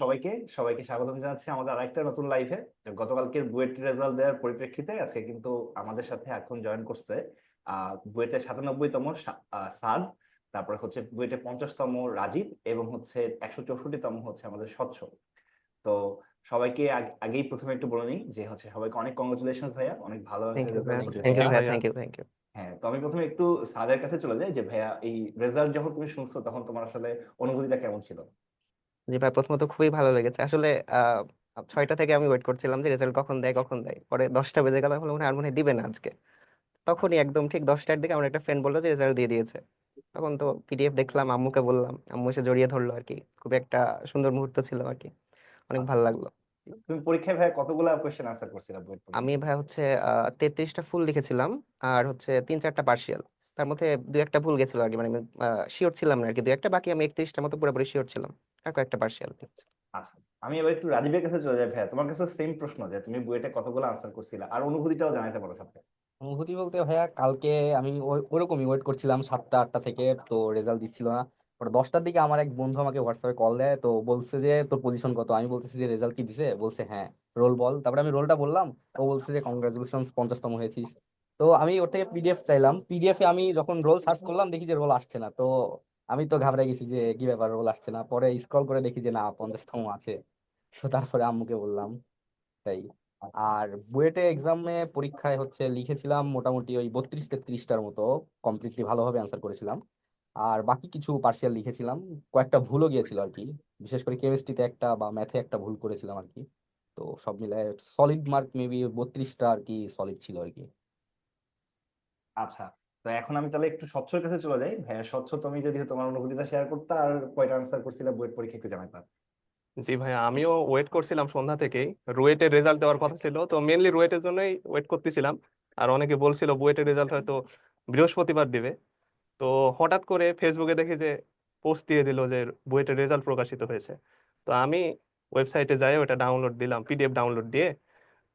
সবাইকে। সবাইকে স্বাগতম জানাচ্ছি আমাদের আরেকটা নতুন লাইভে গতকালকের বুয়েট রেজাল্ট দেওয়ার পরিপ্রেক্ষিতে আজকে কিন্তু আমাদের সাথে এখন জয়েন করছে বুয়েটের সাতানব্বইতম সাদ তারপরে হচ্ছে বুয়েটের পঞ্চাশতম রাজীব এবং হচ্ছে একশো চৌষট্টিতম হচ্ছে আমাদের স্বচ্ছ। তো সবাইকে আগেই প্রথমে একটু বলে নিই যে হচ্ছে সবাইকে অনেক কংগ্রেচুলেশন ভাইয়া। অনেক ভালো thank you. Thank you thank you হ্যাঁ তো আমি প্রথমে একটু সাদের কাছে চলে যাই যে, ভাইয়া, এই রেজাল্ট যখন তুমি শুনছো, তখন তোমার আসলে অনুভূতিটা কেমন ছিল? জি ভাই প্রথমত খুবই ভালো লেগেছে। আসলে ছয়টা থেকে আমি ওয়েট করছিলাম যে রেজাল্ট কখন দেয় কখন দেয়। পরে দশটা বেজে গেল মনে আর মনে হয় দিবে না আজকে। তখনই একদম ঠিক দশটার দিকে আমার একটা ফ্রেন্ড বলল যে রেজাল্ট দিয়ে দিয়েছে। তখন তো পিডিএফ দেখলাম, আম্মুকে বললাম। আম্মু এসে জড়িয়ে ধরলো আর কি। খুব একটা সুন্দর মুহূর্ত ছিল আর কি। অনেক ভালো লাগল। তুমি পরীক্ষায় ভাইয়া কতগুলা কোয়েশ্চেন আনসার করছিলা বুয়েট পরীক্ষায়? আমি ভাই হচ্ছে তেত্রিশটা ফুল লিখেছিলাম আর হচ্ছে তিন চারটা পার্শিয়াল তার মধ্যে দু একটা ভুল গেছিল আর কি মানে আমি শিওর ছিলাম না আর কি। দু একটা বাকি আমি একত্রিশটার মতো পুরোপুরি শিওর ছিলাম। আর কয়েকটা পার্শিয়াল আচ্ছা আমি এবার একটু রাজীবের কাছে চলে যাই ভাইয়া। তোমার কাছে সেম প্রশ্ন যে তুমি বুয়েটে কতগুলো আনসার করছিলা আর অনুভূতিটাও জানাতে পারো সাথে। অনুভূতি বলতে ভাইয়া কালকে আমি ওরকমই ওয়েট করছিলাম সাতটা আটটা থেকে তো রেজাল্ট দিচ্ছিল না। পরে দশটার দিকে আমার এক বন্ধু আমাকে হোয়াটসঅ্যাপে কল দেয়, তো বলছে যে, তোর পজিশন কত? আমি বলতেছি যে রেজাল্ট কি দিছে? বলছে হ্যাঁ রোল বল। তারপরে আমি রোলটা বললাম, ও বলছে যে কংগ্রাচুলেশন পঞ্চাশতম হয়েছিস। তো আমি ওর থেকে পিডিএফ চাইলাম। পিডিএফ আমি যখন রোল সার্চ করলাম, দেখি যে রোল আসছে না। তো আমি তো ঘাবড়ে গেছি যে, কি ব্যাপার রোল আসছে না। পরে স্ক্রল করে দেখি যে, না, পঞ্চাশতম আছে। তো তারপরে আম্মুকে বললাম, তাই। আর বুয়েটে এক্সামে পরীক্ষায় হচ্ছে লিখেছিলাম মোটামুটি ওই বত্রিশ তেত্রিশটার মতো। কমপ্লিটলি ভালোভাবে অ্যান্সার করেছিলাম। আর বাকি কিছু পার্শিয়াল লিখেছিলাম। কয়েকটা ভুলও গিয়েছিল আর কি। বিশেষ করে কেমিস্ট্রিতে একটা বা ম্যাথে একটা ভুল করেছিলাম আর কি। তো সব মিলায় সলিড মার্ক মেবি বত্রিশটা আর কি সলিড ছিল আর কি। আচ্ছা তো এখন আমি তাহলে একটু স্বচ্ছর কাছে চলে যাই। ভাইয়া স্বচ্ছ তুমি যদি তোমার অনুভূতিটা শেয়ার করতে আর কয়টা আনসার করছিলা বুয়েট পরীক্ষা একটু জানাইতা। জি ভাইয়া আমিও ওয়েট করছিলাম সন্ধ্যা থেকেই। রুয়েটের রেজাল্ট দেওয়ার কথা ছিল তো মেনলি রুয়েটের জন্যই ওয়েট করতেছিলাম। আর অনেকে বলছিল বুয়েটের রেজাল্ট হয়তো বৃহস্পতিবার দিবে। তো হঠাৎ করে ফেসবুকে দেখি যে পোস্ট দিয়ে দিল যে বুয়েটের রেজাল্ট প্রকাশিত হয়েছে। তো আমি ওয়েবসাইটে যাই ওটা ডাউনলোড দিলাম পিডিএফ ডাউনলোড দিয়ে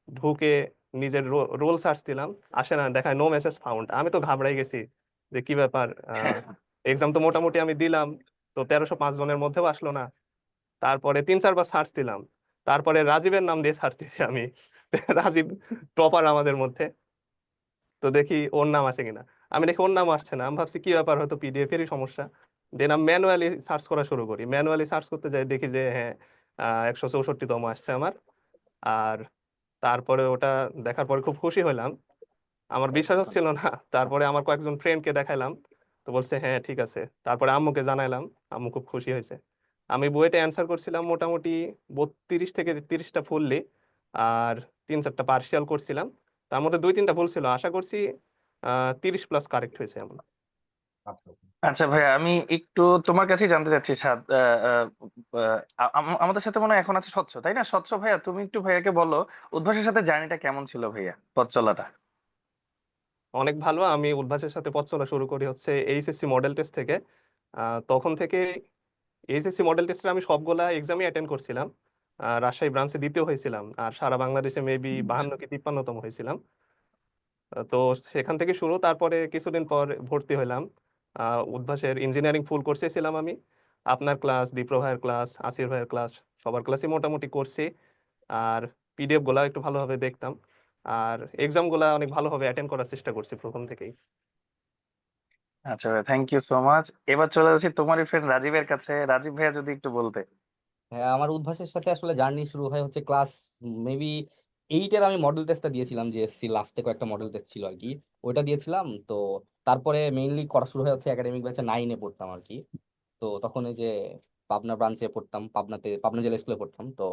ঢুকে নিজের রোল সার্চ দিলাম। আসে না দেখায় নো মেসেজ ফাউন্ড আমি তো ঘাবড়াই গেছি যে কি ব্যাপার এক্সাম তো মোটামুটি আমি দিলাম তো তেরোশো পাঁচ জনের মধ্যেও আসলো না। তারপরে তিন চারবার সার্চ দিলাম। তারপরে রাজীবের নাম দিয়ে সার্চ দিয়েছি আমি। রাজীব টপার আমাদের মধ্যে। তো দেখি ওর নাম আসে কিনা। আমি দেখি ওর নাম আসছে না। আমি ভাবছি কি ব্যাপার? হয়তো পিডিএফ এরই সমস্যা। দেন আমি ম্যানুয়ালি সার্চ করা শুরু করি। ম্যানুয়ালি সার্চ করতে যাই দেখি যে হ্যাঁ একশো চৌষট্টি চৌষট্টিতম আসছে আমার। আর তারপরে ওটা দেখার পরে খুব খুশি হলাম। আমার বিশ্বাস হচ্ছিল না। তারপরে আমার কয়েকজন ফ্রেন্ডকে দেখাইলাম। তো বলছে হ্যাঁ ঠিক আছে। তারপরে আম্মুকে জানাইলাম। আম্মু খুব খুশি হয়েছে। আমি বইটা অ্যান্সার করছিলাম মোটামুটি বত্রিশ থেকে তিরিশটা ফুললি। আর তিন চারটা পার্সিয়াল করছিলাম। তার মধ্যে দুই তিনটা ভুল ছিল। আশা করছি তিরিশ প্লাস কারেক্ট হয়েছে এমন। আচ্ছা ভাইয়া আমি একটু তোমার কাছেই জানতে চাচ্ছি সাদ আমাদের সাথে মনে হয় এখন আছে স্বচ্ছ তাই না? স্বচ্ছ ভাইয়া তুমি একটু ভাইয়াকে বলো উদ্ভাসের সাথে জার্নিটা কেমন ছিল ভাইয়া পথ চলাটা? অনেক ভালো আমি উদ্ভাসের সাথে পথ চলা শুরু করি হচ্ছে এইচএসসি মডেল টেস্ট থেকে। তখন থেকে এইচএসসি মডেল টেস্টে আমি সবগুলা এক্সামই অ্যাটেন্ড করছিলাম। রাজশাহী ব্রাঞ্চে দ্বিতীয় হয়েছিলাম আর সারা বাংলাদেশে মেবি বাহান্ন কি তিপ্পান্নতম হয়েছিলাম। তো সেখান থেকে শুরু। তারপরে কিছুদিন পর ভর্তি হইলাম। আহ, উদ্ভাসের ইঞ্জিনিয়ারিং ফুল কোর্সে ছিলাম আমি। আপনার ক্লাস দীপ্র ভাইয়ের ক্লাস আসির ভাইয়ের ক্লাস সবার ক্লাসই মোটামুটি করছি। আর পিডিএফগুলা একটু ভালোভাবে দেখতাম। আর এক্সামগুলা অনেক ভালোভাবে অ্যাটেন্ড করার চেষ্টা করছি প্রথম থেকেই। আচ্ছা থ্যাংক ইউ সো মাচ এবার চলে যাচ্ছি তোমারই ফ্রেন্ড রাজীবের কাছে। রাজীব ভাইয়া যদি একটু বলতে। হ্যাঁ আমার উদ্ভাসের সাথে আসলে জার্নি শুরু হয় হচ্ছে ক্লাস মেবি এইটের আমি মডেল টেস্টটা দিয়েছিলাম যে এসসি লাস্টে কয়েকটা মডেল টেস্ট ছিল আর কি। ওইটা দিয়েছিলাম, তো তারপরে মেইনলি করা শুরু হয় হচ্ছে একাডেমিক ব্যাচে নাইনে পড়তাম আর কি। তো তখন এই যে পাবনা ব্রাঞ্চে পড়তাম, পাবনাতে, পাবনা জেলা স্কুলে পড়তাম। তো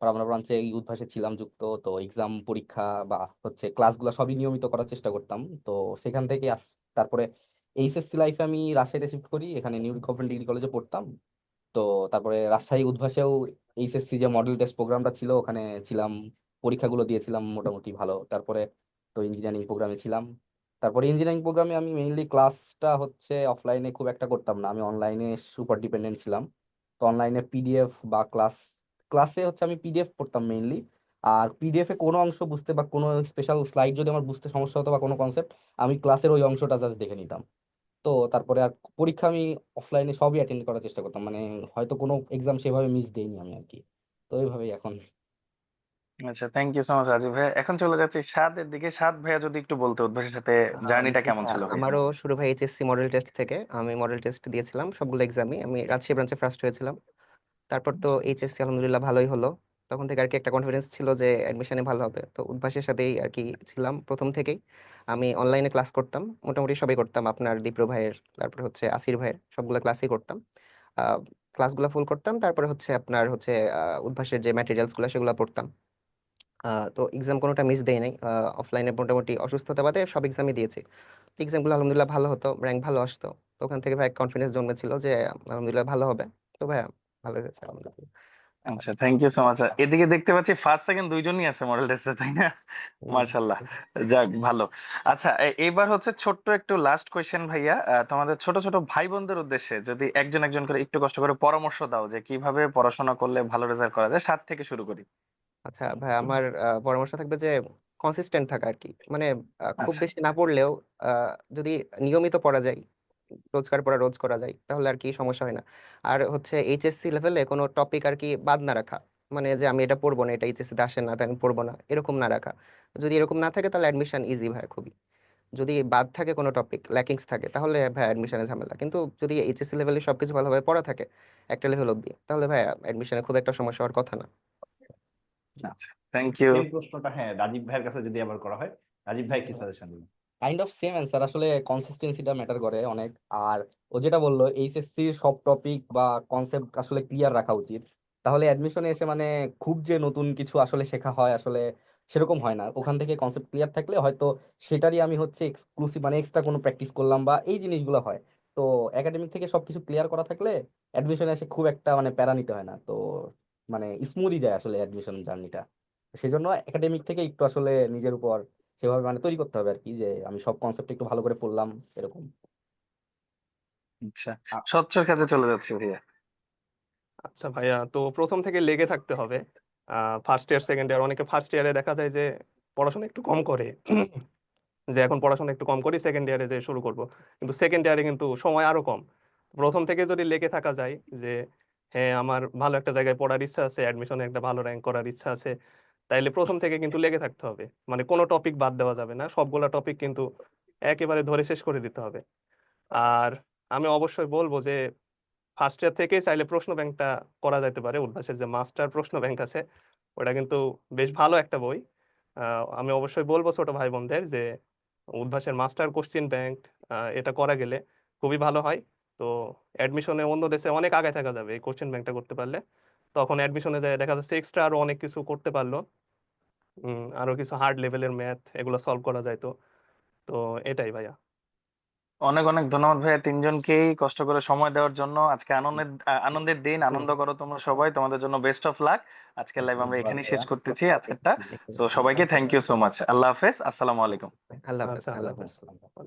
পাবনা ব্রাঞ্চে এই উদ্ভাসে ছিলাম যুক্ত, তো এক্সাম পরীক্ষা বা হচ্ছে ক্লাসগুলো সবই নিয়মিত করার চেষ্টা করতাম। তো সেখান থেকে আস, তারপরে এইচএসসি লাইফে আমি রাজশাহীতে শিফট করি, এখানে নিউ গভর্নমেন্ট ডিগ্রি কলেজে পড়তাম। তো তারপরে রাজশাহী উদ্ভাসেও এইচএসসি যে মডেল টেস্ট প্রোগ্রামটা ছিল, ওখানে ছিলাম পরীক্ষাগুলো দিয়েছিলাম মোটামুটি ভালো। তারপরে তো ইঞ্জিনিয়ারিং প্রোগ্রামে ছিলাম। তারপরে ইঞ্জিনিয়ারিং প্রোগ্রামে আমি মেইনলি ক্লাসটা হচ্ছে অফলাইনে খুব একটা করতাম না। আমি অনলাইনে সুপার ডিপেন্ডেন্ট ছিলাম। তো অনলাইনে পিডিএফ বা ক্লাস ক্লাসে হচ্ছে আমি পিডিএফ পড়তাম মেইনলি আর পিডিএফ কোনো অংশ বুঝতে বা কোনো স্পেশাল স্লাইড যদি আমার বুঝতে সমস্যা হতো বা কোনো কনসেপ্ট আমি ক্লাসের ওই অংশটা জাস্ট দেখে নিতাম। তো তারপরে আর পরীক্ষা আমি অফলাইনে সবই অ্যাটেন্ড করার চেষ্টা করতাম। মানে হয়তো কোনো এক্সাম সেভাবে মিস দেইনি আমি আর কি। তো এইভাবেই এখন। আচ্ছা thank you so much Rajib ভাইয়া। এখন চলে যাচ্ছি সাদের দিকে। সাদ ভাইয়া যদি একটু বলতে উদ্ভাসের সাথে জার্নিটা কেমন ছিল? আমারও শুরু ভাই এইচএসসি মডেল টেস্ট থেকে। আমি মডেল টেস্ট দিয়েছিলাম সবগুলো এক্সামই আমি রাজশাহী ব্রাঞ্চে ফার্স্ট হয়েছিলাম। তারপর তো এইচএসসি আলহামদুলিল্লাহ ভালোই হলো। তখন থেকে আর কি একটা কনফিডেন্স ছিল যে অ্যাডমিশনে ভালো হবে। তো উদ্ভাসের সাথেই আর কি ছিলাম প্রথম থেকেই। আমি অনলাইনে ক্লাস করতাম। মোটামুটি সবই করতাম আপনার দীপ্র ভাইয়ের তারপর হচ্ছে আসির ভাইয়ের সবগুলো ক্লাসই করতাম। ক্লাসগুলো ফুল করতাম। তারপরে হচ্ছে আপনার হচ্ছে উদ্ভাসের যে ম্যাটেরিয়ালসগুলো সেগুলো পড়তাম। তো এক্সাম কোনোটা মিস দেই নাই। অফলাইনে মোটামুটি অসুস্থতা বাদে সব এক্সামই দিয়েছি। এক্সামগুলো আলহামদুলিল্লাহ ভালো হতো র্যাঙ্ক ভালো আসতো। তো ওখান থেকে ভাই কনফিডেন্স জন্মেছিল যে আলহামদুলিল্লাহ ভালো হবে। তো ভাই ভালো হয়েছে। আলহামদুলিল্লাহ। আচ্ছা থ্যাংক ইউ সো মাচ এদিকে দেখতে পাচ্ছি ফার্স্ট সেকেন্ড দুইজনই আছে মডেল টেস্টে তাই না? হুম। মার্শাল্লাহ যাক ভালো। আচ্ছা এবার হচ্ছে ছোট্ট একটু লাস্ট কোয়েশ্চেন ভাইয়া। তোমাদের ছোট ছোট ভাই বোনদের উদ্দেশ্যে যদি একজন একজন করে একটু কষ্ট করে পরামর্শ দাও যে কীভাবে পড়াশোনা করলে ভালো রেজাল্ট করা যায় সাত থেকে শুরু করি। আচ্ছা ভাই আমার আহ, পরামর্শ থাকবে যে কনসিস্টেন্ট থাকা আর কি মানে আহ, খুব আচ্ছা। বেশি না পড়লেও আহ, যদি নিয়মিত পড়া যায় রোজকার পড়া রোজ করা যায় তাহলে আর কি সমস্যা হয় না। আর হচ্ছে এইচএসসি লেভেলে কোনো টপিক আর কি বাদ না রাখা। মানে যে আমি এটা পড়ব না এটা এইচএসসি তে আসে না তাই আমি পড়ব না এরকম না রাখা। যদি এরকম না থাকে তাহলে অ্যাডমিশন ইজি ভাই খুবই। যদি বাদ থাকে কোনো টপিক ল্যাকিংস থাকে তাহলে ভাই অ্যাডমিশনে ঝামেলা। কিন্তু যদি এইচএসসি লেভেলে সবকিছু ভালোভাবে পড়া থাকে একটা লেভেল অব্দি তাহলে ভাই অ্যাডমিশনে খুব একটা সমস্যা হওয়ার কথা না। আচ্ছা থ্যাংক ইউ এই প্রশ্নটা হ্যাঁ রাজীব ভাইয়ের কাছে যদি আবার করা হয় রাজীব ভাই কি সাজেশন দিবেন? কাইন্ড অফ সেম অ্যান্সার আসলে কনসিস্টেন্সিটা ম্যাটার করে অনেক। আর ও যেটা বলল এইচএসসি সব টপিক বা কনসেপ্ট আসলে ক্লিয়ার রাখা উচিত। তাহলে অ্যাডমিশনে এসে মানে খুব যে নতুন কিছু আসলে শেখা হয় আসলে সেরকম হয় না। ওখান থেকে কনসেপ্ট ক্লিয়ার থাকলে হয়তো সেটারই আমি হচ্ছে এক্সক্লুসিভ মানে এক্সট্রা কোনো প্র্যাকটিস করলাম বা এই জিনিসগুলো হয়। তো একাডেমিক থেকে সবকিছু ক্লিয়ার করা থাকলে অ্যাডমিশনে এসে খুব একটা মানে প্যারা নিতে হয় না। তো মানে স্মুথই যায় আসলে অ্যাডমিশন জার্নিটা সেজন্য একাডেমিক থেকে একটু আসলে নিজের উপর সেভাবে মানে তৈরি করতে হবে আর কি যে আমি সব কনসেপ্ট একটু ভালো করে পড়লাম এরকম। আচ্ছা স্বচ্ছর কাছে চলে যাচ্ছি ভাইয়া। আচ্ছা ভাইয়া তো প্রথম থেকে লেগে থাকতে হবে। ফার্স্ট ইয়ার সেকেন্ড ইয়ার অনেকে ফার্স্ট ইয়ারে দেখা যায় যে পড়াশোনা একটু কম করে। যে এখন পড়াশোনা একটু কম করি সেকেন্ড ইয়ারে যে শুরু করব। কিন্তু সেকেন্ড ইয়ারে কিন্তু সময় আরও কম। প্রথম থেকে যদি লেগে থাকা যায় যে হ্যাঁ আমার ভালো একটা জায়গায় পড়ার ইচ্ছা আছে অ্যাডমিশনে একটা ভালো র্যাঙ্ক করার ইচ্ছা আছে। তাইলে প্রথম থেকে কিন্তু লেগে থাকতে হবে। মানে কোনো টপিক বাদ দেওয়া যাবে না সবগুলা টপিক কিন্তু একেবারে ধরে শেষ করে দিতে হবে। আর আমি অবশ্যই বলব যে ফার্স্ট ইয়ার থেকে চাইলে প্রশ্ন ব্যাংকটা করা যেতে পারে। উদ্ভাসের যে মাস্টার প্রশ্ন ব্যাংক আছে ওটা কিন্তু বেশ ভালো একটা বই। আহ, আমি অবশ্যই বলব ছোট ভাই বোনদের যে উদ্ভাসের মাস্টার কোশ্চিন ব্যাংক এটা করা গেলে খুবই ভালো হয়। তো অ্যাডমিশনে অন্য দেশে অনেক আগে থাকা যাবে এই কোশ্চেন ব্যাংকটা করতে পারলে। তখন অ্যাডমিশনে যায় দেখা যাচ্ছে এক্সট্রা আরও অনেক কিছু করতে পারল। আরও কিছু হার্ড লেভেলের ম্যাথ এগুলো সলভ করা যায় তো। তো এটাই ভাইয়া। অনেক অনেক ধন্যবাদ ভাইয়া। তিনজনকেই কষ্ট করে সময় দেওয়ার জন্য। আজকে আনন্দের আনন্দের দিন। আনন্দ করো তোমরা সবাই। তোমাদের জন্য বেস্ট অফ লাক আজকের লাইভ আমরা এখানেই শেষ করতেছি আজকেরটা। তো সবাইকে থ্যাংক ইউ সো মাচ আল্লাহ হাফেজ। আসসালামু আলাইকুম। আল্লাহ হাফেজ আচ্ছা আল্লাহ হাফেজ হাফেজ।